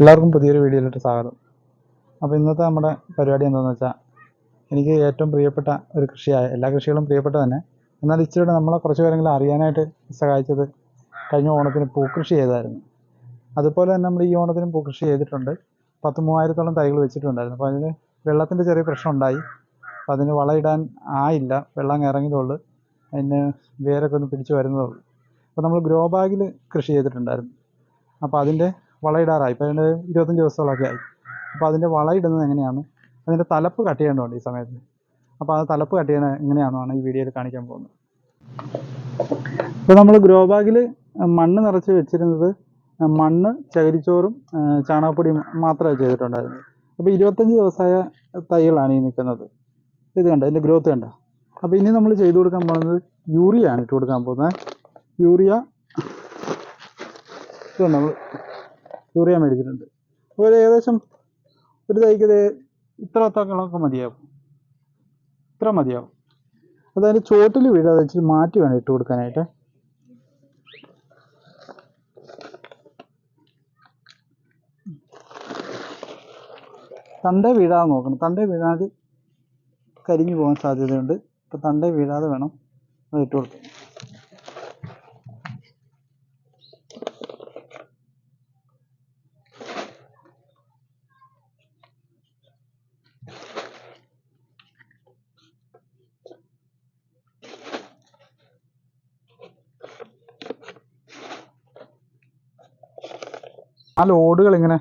എല്ലാവർക്കും പുതിയൊരു വീഡിയോയിലോട്ട് സ്വാഗതം. അപ്പോൾ ഇന്നത്തെ നമ്മുടെ പരിപാടി എന്താണെന്ന് വെച്ചാൽ എനിക്ക് ഏറ്റവും പ്രിയപ്പെട്ട ഒരു കൃഷിയായ എല്ലാ കൃഷികളും പ്രിയപ്പെട്ട തന്നെ എന്നാൽ ഇച്ചിരി നമ്മളെ കുറച്ച് പേരെങ്കിലും അറിയാനായിട്ട് സഹായിച്ചത് കഴിഞ്ഞ ഓണത്തിന് പൂക്കൃഷി ചെയ്തായിരുന്നു. അതുപോലെ തന്നെ നമ്മൾ ഈ ഓണത്തിന് പൂക്കൃഷി ചെയ്തിട്ടുണ്ട്. പത്ത് മൂവായിരത്തോളം തൈകൾ വെച്ചിട്ടുണ്ടായിരുന്നു. അപ്പോൾ അതിന് വെള്ളത്തിന്റെ ചെറിയ പ്രശ്നം ഉണ്ടായി. അപ്പോൾ അതിന് വളയിടാൻ ആയില്ല. വെള്ളം ഇറങ്ങിയതുള്ളൂ അതിന് വേരൊക്കെ ഒന്ന് പിടിച്ച് വരുന്നതുള്ളൂ അപ്പോൾ നമ്മൾ ഗ്രോ ബാഗിൽ കൃഷി ചെയ്തിട്ടുണ്ടായിരുന്നു. അപ്പോൾ അതിന്റെ വളയിടാറായി. ഇപ്പോൾ അതിന്റെ ഇരുപത്തഞ്ച് ദിവസങ്ങളൊക്കെ ആയി. അപ്പോൾ അതിന്റെ വളയിടുന്നത് എങ്ങനെയാണ്? അതിന്റെ തലപ്പ് കട്ട് ചെയ്യേണ്ടതുണ്ട് ഈ സമയത്ത്. അപ്പോൾ ആ തലപ്പ് കട്ട് ചെയ്യണത് എങ്ങനെയാണെന്നാണ് ഈ വീഡിയോയിൽ കാണിക്കാൻ പോകുന്നത്. ഇപ്പോൾ നമ്മൾ ഗ്രോ ബാഗിൽ മണ്ണ് നിറച്ച് വെച്ചിരുന്നത് മണ്ണ് ചകിരിച്ചോറും ചാണകപ്പൊടിയും മാത്രമേ ചെയ്തിട്ടുണ്ടായിരുന്നു അപ്പോൾ ഇരുപത്തഞ്ച് ദിവസമായ തൈകളാണ് ഈ നിൽക്കുന്നത്. ഇത് കണ്ട? ഇതിന്റെ ഗ്രോത്ത് കണ്ട? അപ്പോൾ ഇനി നമ്മൾ ചെയ്തു കൊടുക്കാൻ പോകുന്നത് യൂറിയ ആണ് ഇട്ട് കൊടുക്കാൻ പോകുന്നത്. യൂറിയ ഇതുണ്ട് നമ്മൾ യൂറിയ മേടിച്ചിട്ടുണ്ട്. അതുപോലെ ഏകദേശം ഒരു തൈക്ക് ഇത്ര തക്കളൊക്കെ മതിയാവും. ഇത്ര മതിയാവും. അതായത് ചോട്ടിൽ വീഴാതെ വെച്ചിട്ട് മാറ്റി വേണം ഇട്ട് കൊടുക്കാനായിട്ട്. തണ്ടേ വീഴാതെ നോക്കണം. തണ്ടേ വീഴാതെ കരിഞ്ഞു പോകാൻ സാധ്യതയുണ്ട്. അപ്പോൾ തണ്ടേ വീഴാതെ വേണം അത് ഇട്ട് കൊടുക്കാൻ. ആ ലോഡുകൾ ഇങ്ങനെ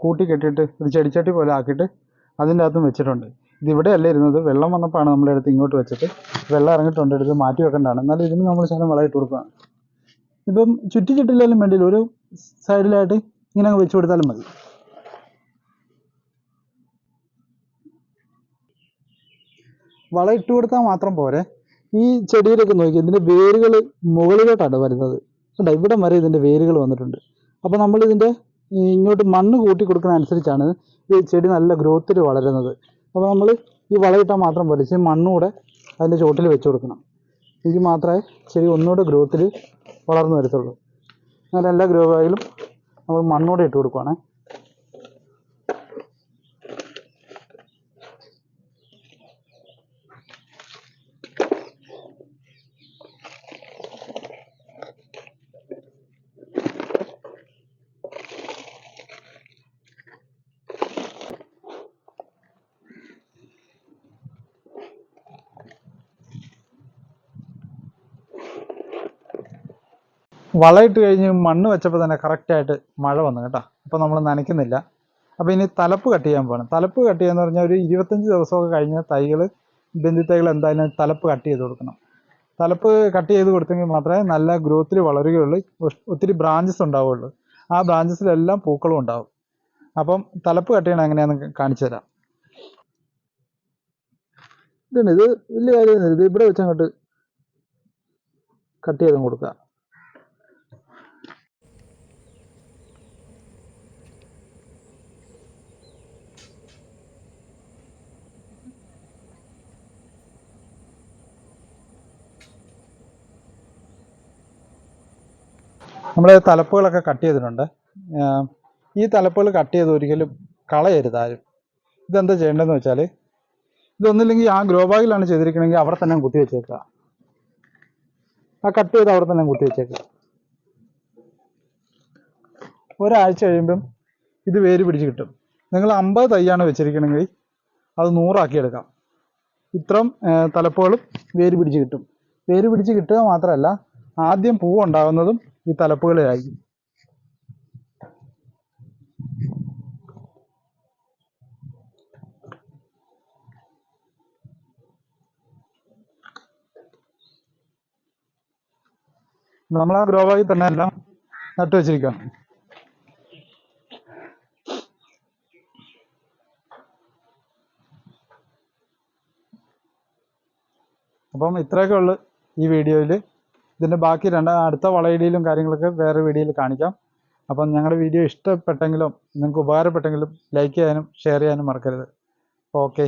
കൂട്ടി കെട്ടിയിട്ട് ഒരു ചെടിച്ചട്ടി പോലെ ആക്കിയിട്ട് അതിന്റെ അകത്തും വെച്ചിട്ടുണ്ട്. ഇതിവിടെ ഇവിടെയല്ല ഇരുന്നത്. വെള്ളം വന്നപ്പോഴാണ് നമ്മുടെ അടുത്ത് ഇങ്ങോട്ട് വെച്ചിട്ട് വെള്ളം ഇറങ്ങിയിട്ടുണ്ട്. എടുത്ത് മാറ്റി വെക്കേണ്ടതാണ്. എന്നാലും ഇതിന് നമ്മൾ ശകലം വളം ഇട്ട് കൊടുക്കുകയാണ് ഇപ്പം ചുറ്റിച്ചിട്ടില്ലാലും വേണ്ടിയില്ല. ഒരു സൈഡിലായിട്ട് ഇങ്ങനെ അങ്ങ് വെച്ച് കൊടുത്താലും മതി. വളം ഇട്ട് കൊടുത്താൽ മാത്രം പോരെ. ഈ ചെടിയിലൊക്കെ നോക്കി ഇതിന്റെ വേരുകൾ മുകളിലോട്ടാണ് വരുന്നത്. കണ്ടോ? ഇവിടം വരെ ഇതിന്റെ വേരുകൾ വന്നിട്ടുണ്ട്. അപ്പോൾ നമ്മൾ ഇതിന്റെ ഇങ്ങോട്ട് മണ്ണ് കൂട്ടി കൊടുക്കുന്ന അനുസരിച്ചാണ് ഈ ചെടി നല്ല ഗ്രോത്തിൽ വളരുന്നത്. അപ്പോൾ നമ്മൾ ഈ വളമിട്ടാൽ മാത്രം പോലെ ഇച്ചിരി മണ്ണൂടെ അതിന്റെ ചുവട്ടിൽ വെച്ച് കൊടുക്കണം. എങ്കിൽ മാത്രമേ ചെടി ഒന്നുകൂടെ ഗ്രോത്തിൽ വളർന്നു വരത്തുള്ളൂ. അങ്ങനെ എല്ലാ ഗ്രോ ബാഗിലും നമ്മൾ മണ്ണൂടെ ഇട്ട് കൊടുക്കുവാണേ. വളമിട്ട് കഴിഞ്ഞ് മണ്ണ് വെച്ചപ്പോൾ തന്നെ കറക്റ്റായിട്ട് മഴ വന്നു കേട്ടോ. അപ്പോൾ നമ്മൾ നനയ്ക്കുന്നില്ല. അപ്പോൾ ഇനി തലപ്പ് കട്ട് ചെയ്യാൻ പോകണം തലപ്പ് കട്ട് ചെയ്യാന്ന് പറഞ്ഞാൽ ഒരു ഇരുപത്തഞ്ച് ദിവസമൊക്കെ കഴിഞ്ഞ തൈകൾ ബന്ദി തൈകൾ എന്തായാലും തലപ്പ് കട്ട് ചെയ്ത് കൊടുക്കണം. തലപ്പ് കട്ട് ചെയ്ത് കൊടുത്തെങ്കിൽ മാത്രമേ നല്ല ഗ്രോത്തിൽ വളരുകയുള്ളൂ. ഒത്തിരി ബ്രാഞ്ചസ് ഉണ്ടാവുകയുള്ളൂ. ആ ബ്രാഞ്ചസിലെല്ലാം പൂക്കളും ഉണ്ടാവും. അപ്പം തലപ്പ് കട്ട് ചെയ്യണം എങ്ങനെയാണെന്ന് കാണിച്ചു തരാം. ഇതുണ്ട് ഇത് വലിയ കാര്യമൊന്നുമില്ല ഇത് ഇവിടെ വെച്ച് അങ്ങോട്ട് കട്ട് ചെയ്തും കൊടുക്കുക. നമ്മൾ തലപ്പുകളൊക്കെ കട്ട് ചെയ്തിട്ടുണ്ട്. ഈ തലപ്പുകൾ കട്ട് ചെയ്ത് ഒരിക്കലും കളയരുത് ആരും. ഇതെന്താ ചെയ്യേണ്ടതെന്ന് വെച്ചാൽ ഇതൊന്നില്ലെങ്കിൽ ആ ഗ്രോ ബാഗിലാണ് ചെയ്തിരിക്കണമെങ്കിൽ അവിടെ തന്നെ കുത്തി വെച്ചേക്കുക. ആ കട്ട് ചെയ്ത് അവിടെ തന്നെ കുത്തി വെച്ചേക്കുക. ഒരാഴ്ച കഴിയുമ്പം ഇത് വേര് പിടിച്ച് കിട്ടും. നിങ്ങൾ അമ്പത് തൈയാണ് വെച്ചിരിക്കണമെങ്കിൽ അത് നൂറാക്കി എടുക്കാം. ഇത്രയും തലപ്പുകളും വേര് പിടിച്ച് കിട്ടും. വേര് പിടിച്ച് കിട്ടുക മാത്രമല്ല ആദ്യം പൂവ് ഉണ്ടാകുന്നതും ഈ തലപ്പുകളിലായിരിക്കും നമ്മൾ ആ ഗ്രോവായി തന്നെ എല്ലാം നട്ടു വെച്ചിരിക്കുകയാണ് അപ്പം ഇത്രയൊക്കെ ഉള്ളു ഈ വീഡിയോയിൽ ഇതിന്റെ ബാക്കി രണ്ട് അടുത്ത വളയിടിയിലും കാര്യങ്ങളൊക്കെ വേറെ വീഡിയോയിൽ കാണിക്കാം. അപ്പം ഞങ്ങളുടെ വീഡിയോ ഇഷ്ടപ്പെട്ടെങ്കിലും നിങ്ങൾക്ക് ഉപകാരപ്പെട്ടെങ്കിലും ലൈക്ക് ചെയ്യാനും ഷെയർ ചെയ്യാനും മറക്കരുത്. ഓക്കെ